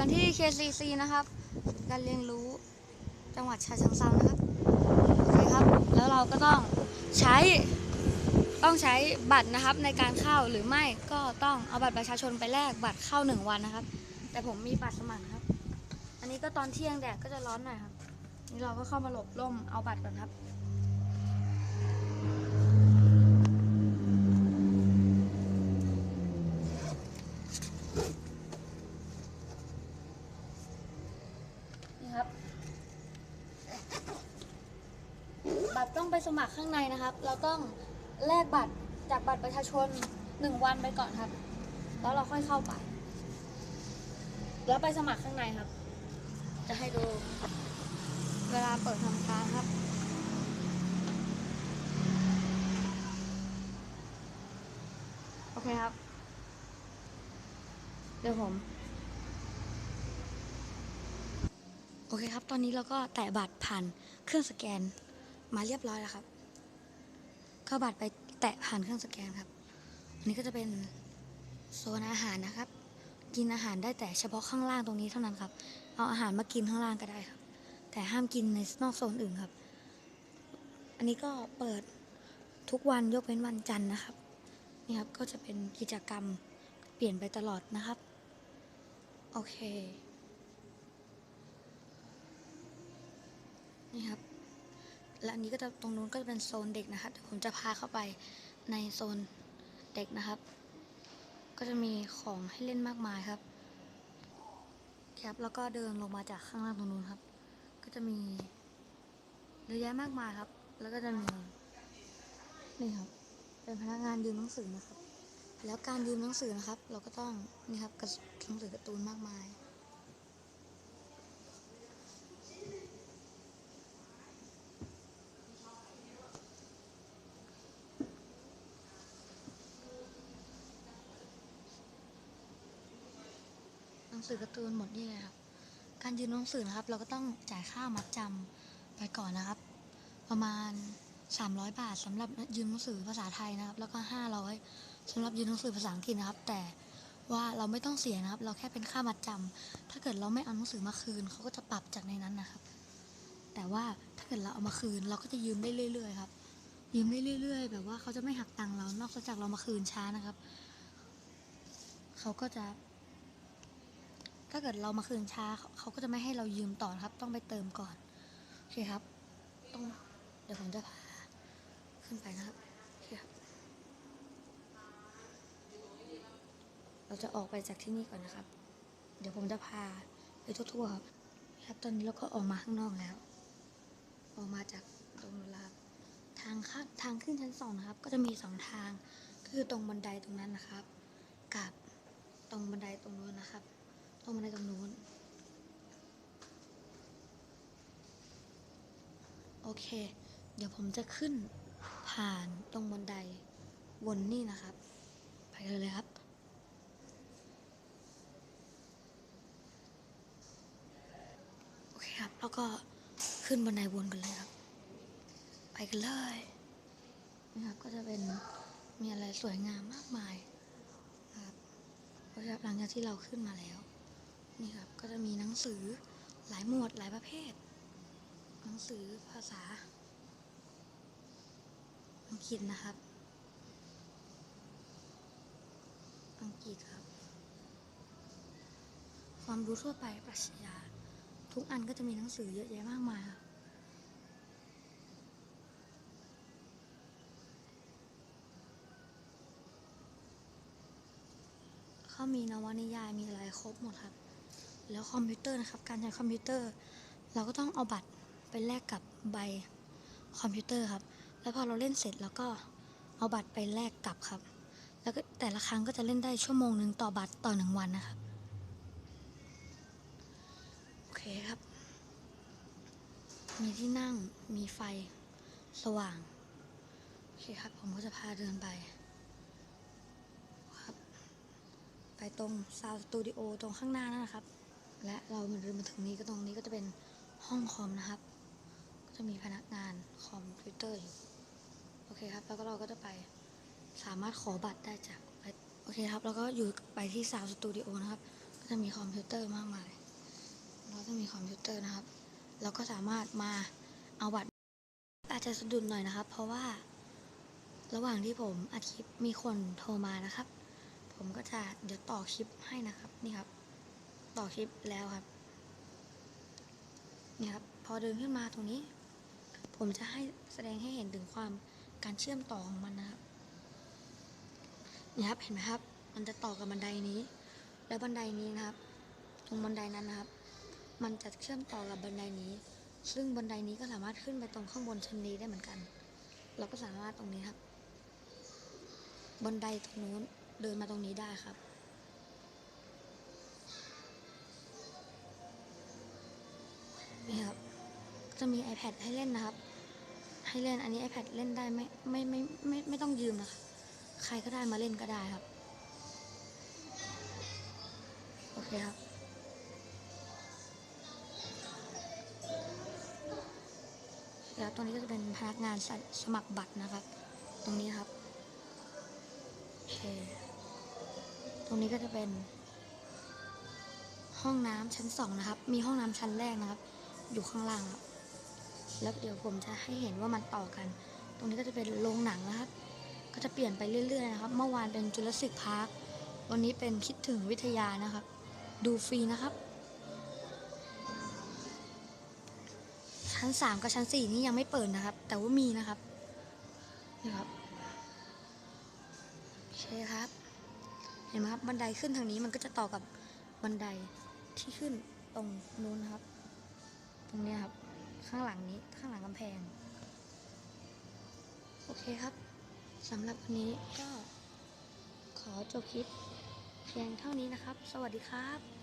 กันที่ KCC นะครับ การเรียนรู้จังหวัดฉะเชิงเทรานะครับโอเคครับ แล้วเราก็ต้องใช้ต้องใช้บัตรนะครับในการเข้าหรือไม่ก็ต้องเอาบัตรประชาชนไปแลกบัตรเข้าหนึ่งวันนะครับ แต่ผมมีบัตรสมัครครับ อันนี้ก็ตอนเที่ยงแดดก็จะร้อนหน่อยครับ นี่เราก็เข้ามาหลบร่มเอาบัตรก่อนครับ นี่ครับ บัตรต้อง ไปสมัครข้างในนะครับ เราต้องแลกบัตรจากบัตรประชาชนหนึ่งวันไปก่อนครับ แล้วเราค่อยเข้าไป แล้วไปสมัครข้างในครับ จะให้ดูเวลาเปิดทำการครับโอเคครับ เดี๋ยวผม โอเคครับ ตอนนี้เราก็แตะบัตรผ่านเครื่องสแกน มาเรียบร้อยแล้วครับ เข้าบัตรไปแตะผ่านเครื่องสแกนครับ อันนี้ก็จะเป็นโซนอาหารนะครับ กินอาหารได้แต่เฉพาะข้างล่างตรงนี้เท่านั้นครับ เอาอาหารมากินข้างล่างก็ได้ครับ แต่ห้ามกินในนอกโซนอื่นครับ อันนี้ก็เปิดทุกวันยกเว้นวันจันทร์นะครับ นี่ครับก็จะเป็นกิจกรรมเปลี่ยนไปตลอดนะครับ โอเค นี่ครับ และอันนี้ก็จะตรงนู้นก็จะเป็นโซนเด็กนะครับเดี๋ยวผมจะพาเข้าไปในโซนเด็กนะครับ ก็จะมีของให้เล่นมากมายครับ ครับ แล้วก็เดินลงมาจากข้างล่างตรงนู้นครับ ก็จะมีเยอะแยะมากมายครับ แล้วก็จะมีนี่ครับ เป็นพนักงานยืมหนังสือนะครับ แล้วการยืมหนังสือนะครับ เราก็ต้องนี่ครับกระหนังสือการ์ตูนมากมาย งสือการ์ตูนหมดนี่เลยครับ การยืมหนังสือนะครับ เราก็ต้องจ่ายค่ามัดจำไปก่อนนะครับ ประมาณ 300 บาทสำหรับยืมหนังสือภาษาไทยนะครับ แล้วก็ 500สำหรับยืมหนังสือภาษาอังกฤษนะครับ แต่ว่าเราไม่ต้องเสียนะครับ เราแค่เป็นค่ามัดจำถ้าเกิดเราไม่เอาหนังสือมาคืนเขาก็จะปรับจากในนั้นนะครับ แต่ว่าถ้าเกิดเราเอามาคืนเราก็จะยืมได้เรื่อยๆครับยืมได้เรื่อยๆ แบบว่าเขาจะไม่หักตังค์เรานอกจากเรามาคืนช้านะครับ เขาก็จะ ถ้าเกิดเรามาคืนช้าเขาก็จะไม่ให้เรายืมต่อครับ ต้องไปเติมก่อนโอเคครับ ต้องเดี๋ยวผมจะพาขึ้นไปนะครับโอเคครับ เราจะออกไปจากที่นี่ก่อนนะครับ เดี๋ยวผมจะพาไปทั่วๆครับครับตอนนี้เราก็ออกมาข้างนอกแล้ว ออกมาจากตรงนู้นแล้วครับทางข้างทางขึ้นชั้นสองนะครับ ก็จะมีสองทางคือตรงบันไดตรงนั้นนะครับ กับตรงบันไดตรงนู้นนะครับ ตรงบันไดตรงนู้น โอเค เดี๋ยวผมจะขึ้นผ่านตรงบันไดบนนี่นะครับ ไปกันเลยครับโอเคครับแล้วก็ขึ้นบันไดวนกันเลยครับ ไปกันเลยนี่ครับก็จะเป็นมีอะไรสวยงามมากมายนะครับก็จะหลังจากที่เราขึ้นมาแล้ว นี่ครับก็จะมีหนังสือหลายหมวดหลายประเภท หนังสือภาษา อังกฤษนะครับ อังกฤษครับ ความรู้ทั่วไปปรัชญาทุกอันก็จะมีหนังสือเยอะแยะมากมายครับเขามีนวนิยายมีอะไรครบหมดครับ แล้วคอมพิวเตอร์นะครับ การใช้คอมพิวเตอร์ เราก็ต้องเอาบัตรไปแลกกับใบคอมพิวเตอร์ครับ แล้วพอเราเล่นเสร็จแล้วก็เอาบัตรไปแลกกลับครับ แล้วก็แต่ละครั้งก็จะเล่นได้ชั่วโมงหนึ่งต่อบัตรต่อหนึ่งวันนะครับ โอเคครับ มีที่นั่ง มีไฟ สว่าง โอเคครับ ผมก็จะพาเดินไปครับ ไปตรงซาวสตูดิโอตรงข้างหน้านั่นนะครับ และเรามาเดินมาถึงนี้ก็ตรงนี้ก็จะเป็นห้องคอมนะครับ ก็จะมีพนักงานคอมพิวเตอร์อยู่ โอเคครับ แล้วก็เราก็จะไปสามารถขอบัตรได้จากโอเคครับ แล้วก็อยู่ไปที่ซาวสตูดิโอนะครับ ก็จะมีคอมพิวเตอร์มากมาย เราจะมีคอมพิวเตอร์นะครับ เราก็สามารถมาเอาบัตร อาจจะสะดุดหน่อยนะครับ เพราะว่าระหว่างที่ผมอัดคลิปมีคนโทรมานะครับ ผมก็จะเดี๋ยวต่อคลิปให้นะครับ นี่ครับ ต่อคลิปแล้วครับเนี่ยครับพอเดินขึ้นมาตรงนี้ ผมจะให้แสดงให้เห็นถึงความการเชื่อมต่อของมันนะครับนี่ครับเห็นไหมครับ มันจะต่อกับบันไดนี้ แล้วบันไดนี้นะครับ ตรงบันไดนั้นนะครับ มันจะเชื่อมต่อกับบันไดนี้ ซึ่งบันไดนี้ก็สามารถขึ้นไปตรงข้างบนชั้นนี้ได้เหมือนกัน เราก็สามารถตรงนี้ครับ บันไดตรงนู้นเดินมาตรงนี้ได้ครับ นี่ครับ จะมี iPad ให้เล่นนะครับ ให้เล่นอันนี้ iPad เล่นได้ไม่ไม่ไม่ไม่ไม่ต้องยืมนะคะใครก็ได้มาเล่นก็ได้ครับ โอเคครับแล้วตรงนี้ก็จะเป็นพนักงานสสมัครบัตรนะครับ ตรงนี้ครับโอเคตรงนี้ก็จะเป็นห้องน้ำชั้นสองนะครับ มีห้องน้ำชั้นแรกนะครับ อยู่ข้างล่างครับแล้วเดี๋ยวผมจะให้เห็นว่ามันต่อกัน ตรงนี้ก็จะเป็นโรงหนังนะครับ ก็จะเปลี่ยนไปเรื่อย ๆ นะครับ เมื่อวานเป็นจุลศิษย์พาร์ค วันนี้เป็นคิดถึงวิทยานะครับ ดูฟรีนะครับ ชั้นสามกับชั้นสี่นี่ยังไม่เปิดนะครับ แต่ว่ามีนะครับ นี่ครับโอเคครับ เห็นไหมครับ บันไดขึ้นทางนี้มันก็จะต่อกับบันไดที่ขึ้นตรงนู้นนะครับ ตรงนี้ครับ ข้างหลังนี้ข้างหลังกำแพง โอเคครับสำหรับวันนี้ก็ขอจบคลิปเพียงเท่านี้นะครับ สวัสดีครับ